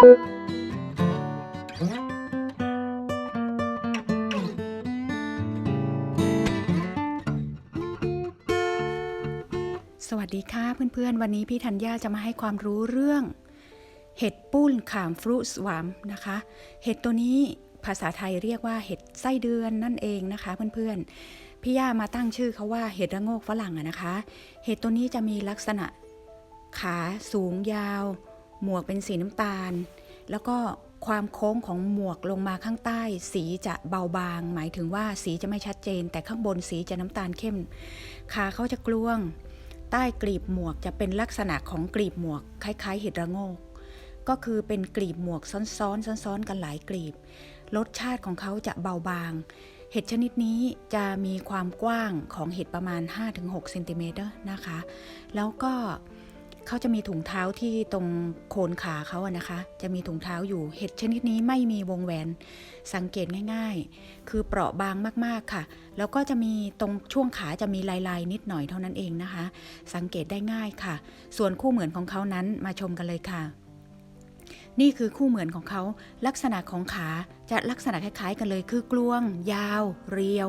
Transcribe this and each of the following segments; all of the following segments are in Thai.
สวัสดีค่ะเพื่อนๆ วันนี้พี่ธัญญาจะมาให้ความรู้เรื่อง เห็ดปุ้นขามฟรุสวามนะคะ เห็ดตัวนี้ภาษาไทยเรียกว่าเห็ดไส้เดือนนั่นเองนะคะเพื่อนๆ พี่ย่ามาตั้งชื่อเขาว่าเห็ดระโงกฝรั่งนะคะ เห็ดตัวนี้จะมีลักษณะขาสูงยาว หมวกเป็นสีน้ำตาล แล้วก็ความโค้งของหมวกลงมาข้างใต้ สีจะเบาบาง หมายถึงว่าสีจะไม่ชัดเจน แต่ข้างบนสีจะน้ำตาลเข้มขาเขาจะกลวง ใต้กลีบหมวกจะเป็นลักษณะของกลีบหมวก คล้าย ๆ เห็ดระโงก ก็คือเป็นกลีบหมวกซ้อนๆซ้อนๆกันหลายกลีบรสชาติของเขาจะเบาบาง เห็ดชนิดนี้จะมีความกว้างของเห็ดประมาณ 5-6เซนติเมตรนะคะ แล้วก็ เขาจะมีถุงเท้าที่ตรงโคนขาเขาอะนะคะ จะมีถุงเท้าอยู่เห็ดชนิดนี้ไม่มีวงแหวน สังเกตง่าย ๆ คือเปราะบางมากๆค่ะ แล้วก็จะมีตรงช่วงขาจะมีลายๆ นิดหน่อยเท่านั้นเองนะคะ สังเกตได้ง่ายค่ะ ส่วนคู่เหมือนของเขานั้นมาชมกันเลยค่ะนี่คือคู่เหมือนของเขาลักษณะของขาจะลักษณะคล้าย ๆ กันเลยคือกลวง ยาว เรียว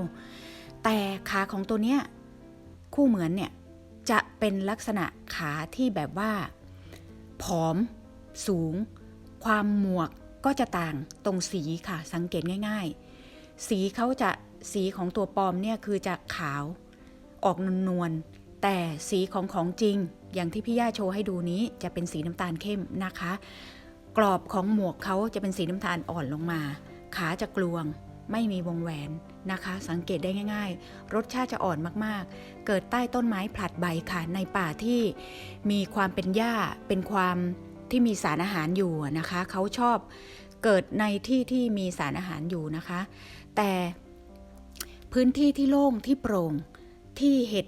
แต่ขาของตัวเนี้ยคู่เหมือนเนี่ย จะเป็นลักษณะขาที่แบบว่า ผอม สูง ความหมวกก็จะต่างตรงสีค่ะ สังเกตง่าย ๆ สีเขาจะสีของตัวปลอมเนี่ยคือจะขาว ออกนวลๆแต่สีของของจริง อย่างที่พี่ย่าโชว์ให้ดูนี้จะเป็นสีน้ำตาลเข้มนะคะ กรอบของหมวกเขาจะเป็นสีน้ำตาลอ่อนลงมา ขาจะกลวง ไม่มีวงแหวน นะคะ สังเกตได้ง่าย ๆ รสชาติจะอ่อนมากๆ เกิดใต้ต้นไม้ผลัดใบค่ะ ในป่าที่มีความเป็นหญ้าเป็นความที่มีสารอาหารอยู่นะคะ เขาชอบเกิดในที่ที่มีสารอาหารอยู่นะคะ แต่พื้นที่ที่โล่งที่โปร่งที่เห็ด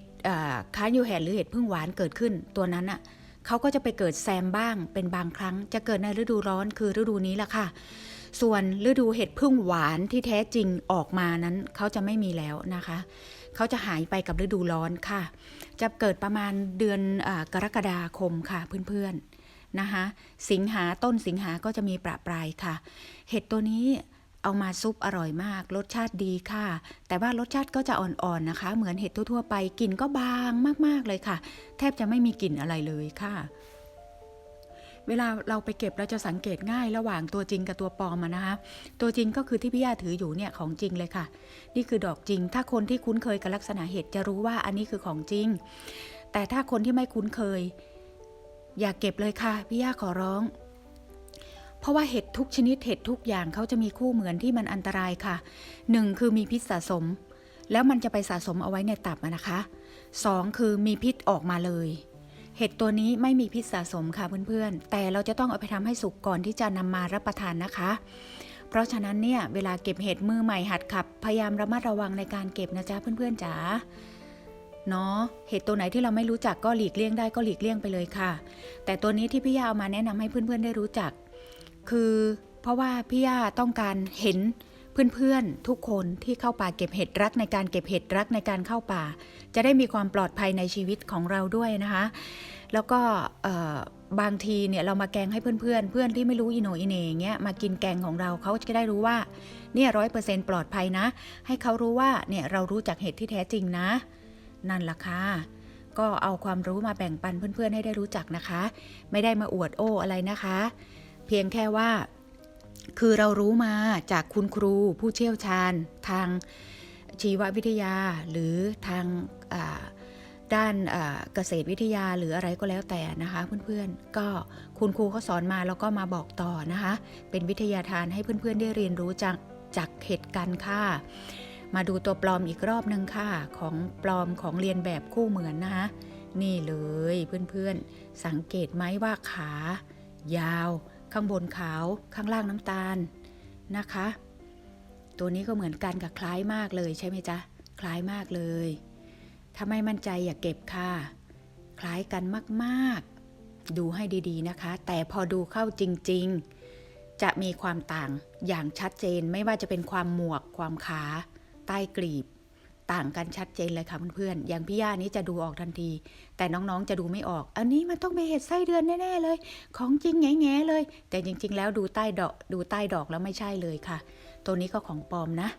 ค้านยูแฮนหรือเห็ดพึ่งหวานเกิดขึ้นตัวนั้นอะเขาก็จะไปเกิดแซมบ้างเป็นบางครั้ง จะเกิดในฤดูร้อนคือฤดูนี้แหละค่ะ ส่วนฤดูเห็ดพึ่งหวานที่แท้จริงออกมานั้นเขาจะไม่มีแล้วนะคะ เขาจะหายไปกับฤดูร้อนค่ะ จะเกิดประมาณเดือนอกรกฎาคมค่ะเพื่อนๆนะคะสิงหาต้นสิงหาก็จะมีประปรายค่ะ เห็ดตัวนี้เอามาซุปอร่อยมาก รสชาติดีค่ะ แต่ว่ารสชาติก็จะอ่อนๆนะคะ เหมือนเห็ดทั่วๆไปกลิ่นก็บางมากๆเลยค่ะ แทบจะไม่มีกลิ่นอะไรเลยค่ะ เวลาเราไปเก็บเราจะสังเกตง่ายระหว่างตัวจริงกับตัวปลอมนะคะตัวจริงก็คือที่พี่ย่าถืออยู่เนี่ยของจริงเลยค่ะ นี่คือดอกจริง ถ้าคนที่คุ้นเคยกับลักษณะเห็ดจะรู้ว่าอันนี้คือของจริง แต่ถ้าคนที่ไม่คุ้นเคย อย่าเก็บเลยค่ะพี่ย่าขอร้อง เพราะว่าเห็ดทุกชนิดเห็ดทุกอย่างเขาจะมีคู่เหมือนที่มันอันตรายค่ะหนึ่งคือมีพิษสะสม แล้วมันจะไปสะสมเอาไว้ในตับนะคะสองคือมีพิษออกมาเลย เห็ดตัวนี้ไม่มีพิษสะสมค่ะเพื่อนๆ แต่เราจะต้องเอาไปทำให้สุกก่อนที่จะนำมารับประทานนะคะ เพราะฉะนั้นเนี่ยเวลาเก็บเห็ดมือใหม่หัดขับ พยายามระมัดระวังในการเก็บนะจ๊ะเพื่อนๆจ๋าเนาะเห็ดตัวไหนที่เราไม่รู้จักก็หลีกเลี่ยงได้ก็หลีกเลี่ยงไปเลยค่ะ แต่ตัวนี้ที่พี่ยาเอามาแนะนำให้เพื่อนๆได้รู้จัก คือเพราะว่าพี่ยาต้องการเห็น เพื่อนๆ ทุกคนที่เข้าป่าเก็บเห็ดรักในการเก็บเห็ดรักในการเข้าป่า จะได้มีความปลอดภัยในชีวิตของเราด้วยนะคะ แล้วก็บางทีเนี่ยเรามาแกงให้เพื่อนๆ เพื่อนที่ไม่รู้อิโนอิเน่อย่างเงี้ยมากินแกงของเราเขาจะได้รู้ว่าเนี่ยร้อยเปอร์เซ็นต์ปลอดภัยนะ ให้เขารู้ว่าเนี่ยเรารู้จักเห็ดที่แท้จริงนะ นั่นล่ะค่ะก็เอาความรู้มาแบ่งปันเพื่อนๆให้ได้รู้จักนะคะ ไม่ได้มาอวดโอ้อะไรนะคะ เพียงแค่ว่า คือเรารู้มาจากคุณครูผู้เชี่ยวชาญทางชีววิทยาหรือทางด้านเกษตรวิทยาหรืออะไรก็แล้วแต่นะคะ เพื่อนๆ ก็คุณครูเขาสอนมาแล้วก็มาบอกต่อนะคะ เป็นวิทยาทานให้เพื่อนๆได้เรียนรู้จากจากเหตุการณ์ค่ะ มาดูตัวปลอมอีกรอบหนึ่งค่ะ ของปลอมของเรียนแบบคู่เหมือนนะคะ นี่เลยเพื่อนๆ สังเกตไหมว่าขายาว ข้างบนขาวข้างล่างน้ำตาลนะคะ ตัวนี้ก็เหมือนกันกับคล้ายมากเลยใช่ไหมจ๊ะ คล้ายมากเลย ถ้าไม่มั่นใจอย่าเก็บค่ะ คล้ายกันมากๆ ดูให้ดีๆนะคะ แต่พอดูเข้าจริง ๆ จะมีความต่างอย่างชัดเจนไม่ว่าจะเป็นความหมวกความขา ใต้กลีบ ต่างกันชัดเจนเลยค่ะเพื่อนๆ อย่างพี่ย่านี้จะดูออกทันที แต่น้องๆจะดูไม่ออก อันนี้มันต้องเป็นเห็ดไส้เดือนแน่ๆเลย ของจริงแง่ๆเลย แต่จริง ๆ แล้วดูใต้ดอกดูใต้ดอกแล้วไม่ใช่เลยค่ะ ตัวนี้ก็ของปลอมนะ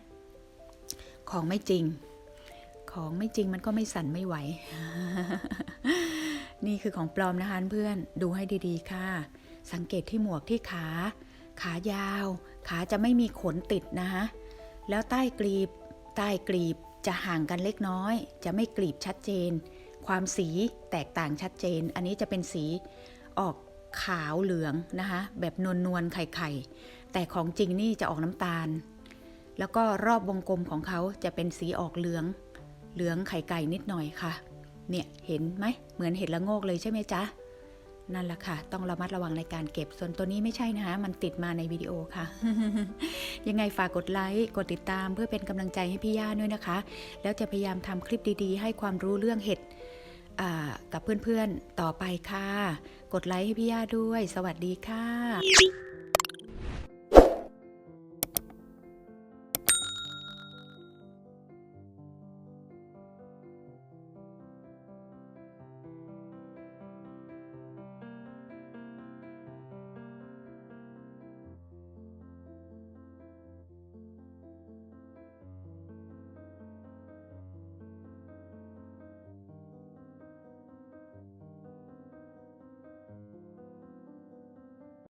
ของไม่จริง ของไม่จริงมันก็ไม่สั่นไม่ไหว นี่คือของปลอมนะคะเพื่อนดูให้ดีๆ ค่ะ สังเกตที่หมวกที่ขา ขายาว ขาจะไม่มีขนติดนะคะแล้วใต้กรีบ ใต้กรีบ จะห่างกันเล็กน้อย จะไม่กรีบชัดเจน ความสีแตกต่างชัดเจน อันนี้จะเป็นสีออกขาวเหลืองนะคะ แบบนวลนวลๆไข่ไข่ๆแต่ของจริงนี่จะออกน้ำตาล แล้วก็รอบวงกลมของเขาจะเป็นสีออกเหลือง เหลืองไข่ไก่นิดหน่อยค่ะ เนี่ยเห็นไหมเหมือนเห็ดละโงกเลยใช่ไหมจ๊ะ นั่นแหละค่ะ ต้องระมัดระวังในการเก็บ ส่วนตัวนี้ไม่ใช่นะคะ มันติดมาในวิดีโอค่ะ ยังไงฝากกดไลค์ กดติดตามเพื่อเป็นกำลังใจให้พี่ย่าด้วยนะคะ แล้วจะพยายามทำคลิปดีๆ ให้ความรู้เรื่องเห็ดกับเพื่อนๆ ต่อไปค่ะ กดไลค์ให้พี่ย่าด้วย สวัสดีค่ะ